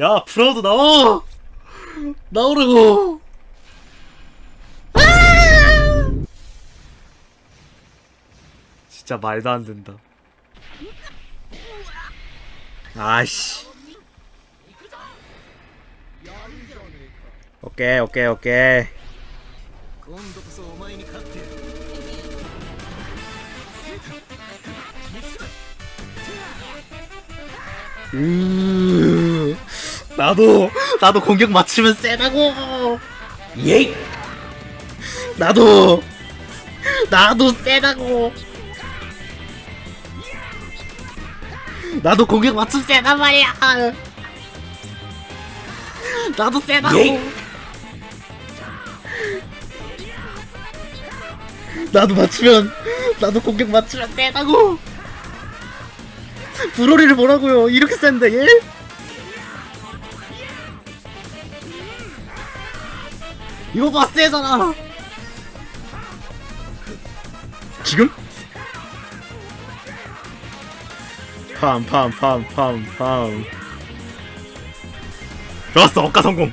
야 프라우드 나와! 나오라고! 아! 진짜 말도 안 된다. 아이씨. 오케이 오케이 오케이 으 나도 나도 공격 맞추면 세다고. 예이 나도 나도 세다고. 나도 공격 맞추면 세단 말이야. 나도 세다고. 나도 맞추면 나도 공격 맞추면 세다고 브로리를 뭐라고요? 이렇게 센데 예? 이거 봐 세잖아. 지금? 팜팜팜팜팜. 좋았어 억가 성공.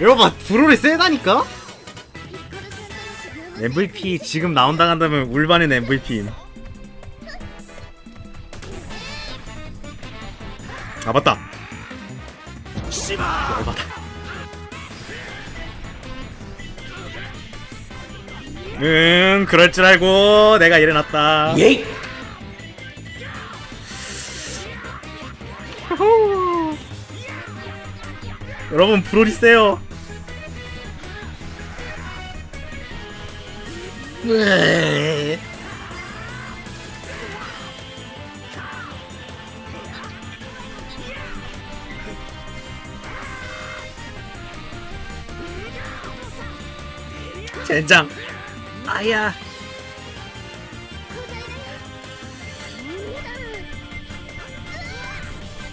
이거 봐 브로리 세다니까? MVP 지금 나온다 한다면 울반은 MVP임. 아 맞다. 열받아. 응, 그럴 줄 알고 내가 일어났다. 예이. 여러분 브로리 세요. 젠장 아야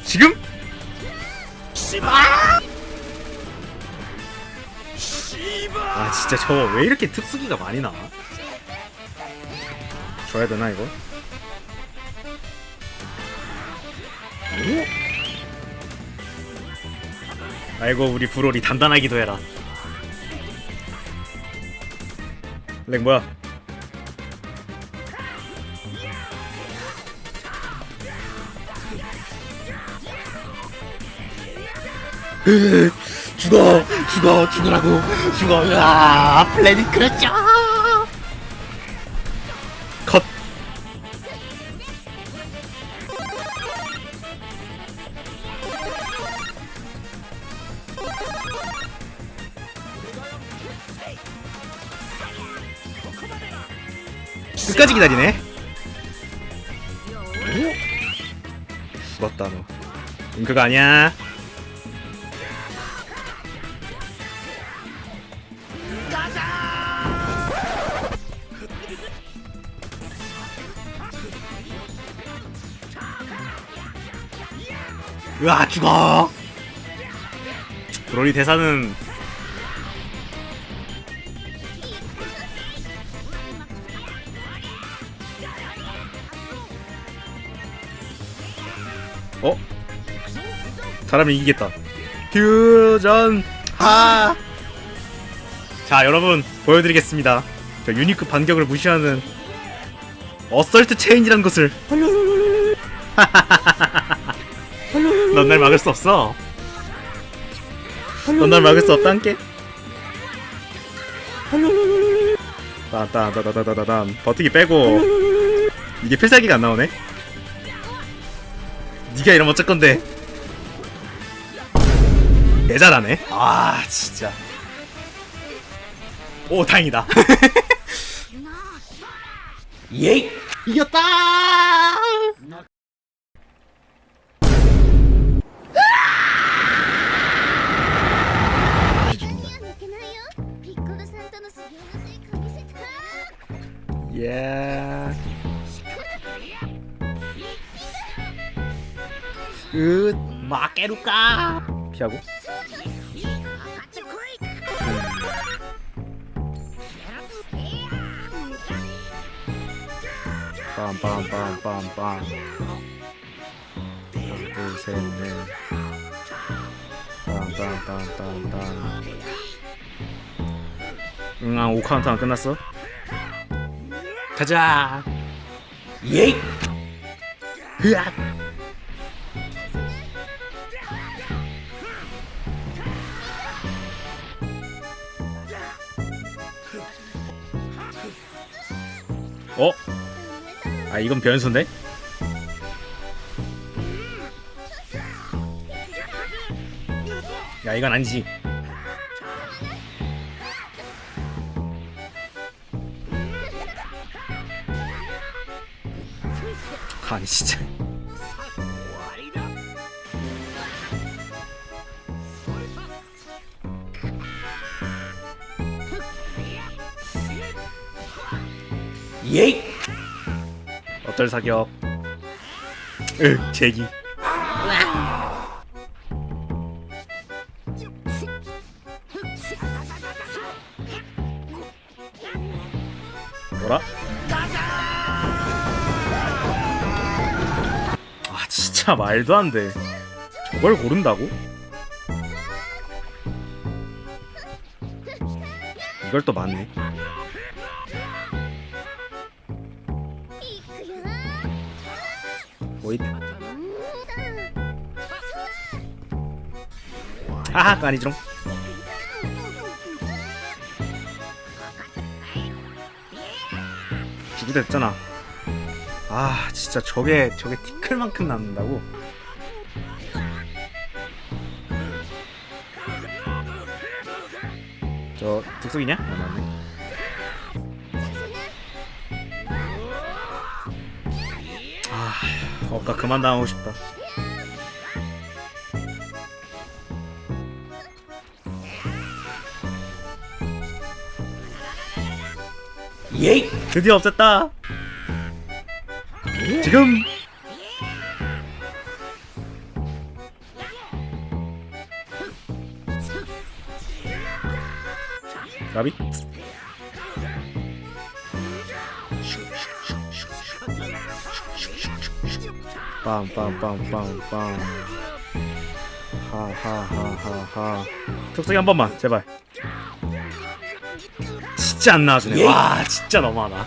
지금? 아 진짜 저거 왜 이렇게 특수기가 많이 나와? 줘야 되나 이거? 아이고 우리 브롤이 단단하기도 해라. 렉 뭐야? 으, 죽어 죽어 죽으라고. 죽어. 으아 플래닛 그렇죠 끝까지 기다리네. 죽었다 너. 잉크가 아니야. 으아 죽어. 브로리 대사는 어? 잘하면 이기겠다 퓨전 하! 자 여러분 보여드리겠습니다 저 유니크 반격을 무시하는 어설트 체인이란 것을 넌 날 막을 수 없어 넌 날 막을 수 없다 함께 따따따따따따따 버티기 빼고 이게 필살기가 안 나오네 네가 이러면 어쩔 건데. 내 잘하네. 아 진짜. 오 다행이다. 예 이겼다. 예. 으, 마케루까. 피하고. 빰빰빰빰빰. 둘셋넷 딴딴딴딴딴 응아 5카운트 안 끝났어? 가자 예이 으악 어? 아 이건 변수인데? 야 이건 아니지 아니 진짜 예이 어떨 사격 으 제기 뭐라? 아 진짜 말도 안 돼. 저걸 고른다고? 이걸 또 맞네. 도입 아하 아니지롱 주구됐잖아. 아 진짜 저게 저게 티클만큼 남는다고? 저 득속이냐? 아, 아 어까 그만 당하고 싶다. 예이 드디어 없앴다. 지금 가비 빰빰빰빰빰 하하하하하. 특성이 한 번만 제발. 진짜 안 나와주네. 와 진짜 너무하다.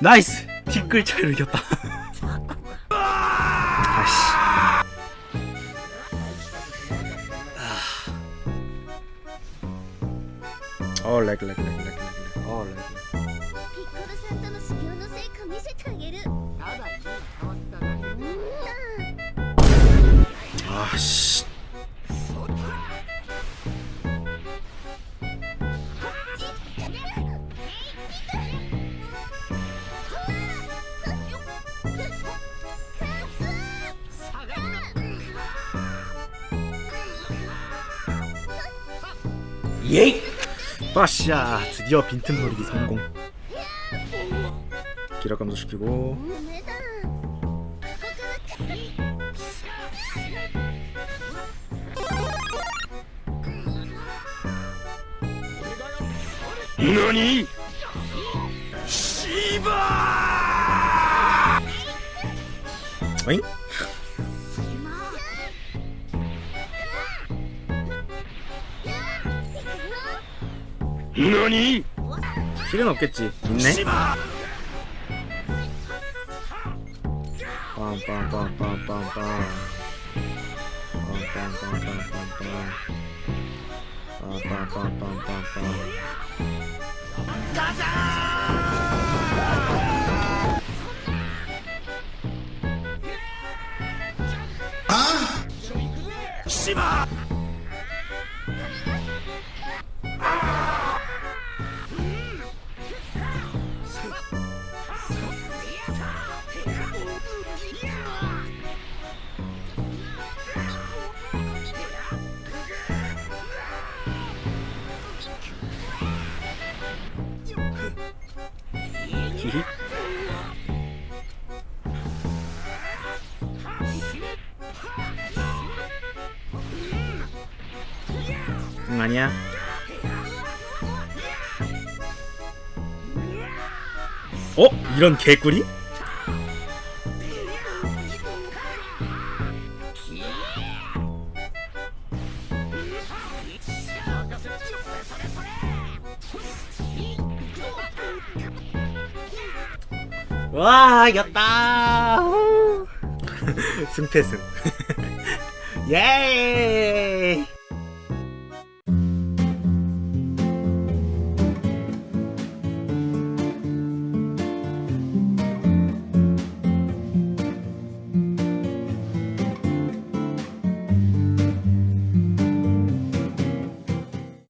나이스! 차이로 이겼다. 아씨. 어 렉 렉렉 씨 예이 빠샤 드디어 빈틈 노리기 성공. 기력 감소시키고 何？シバはい？何？昼のケチ。みんねパンパンパンパンパンパン。パンパンパンパンパンパン。 빰빰빰빰빰빰 빰빰빰빰빰빰 빰빰빰빰빰빰 응 아니야 어? 이런 개꿀이? 와 이겼다 승패승 예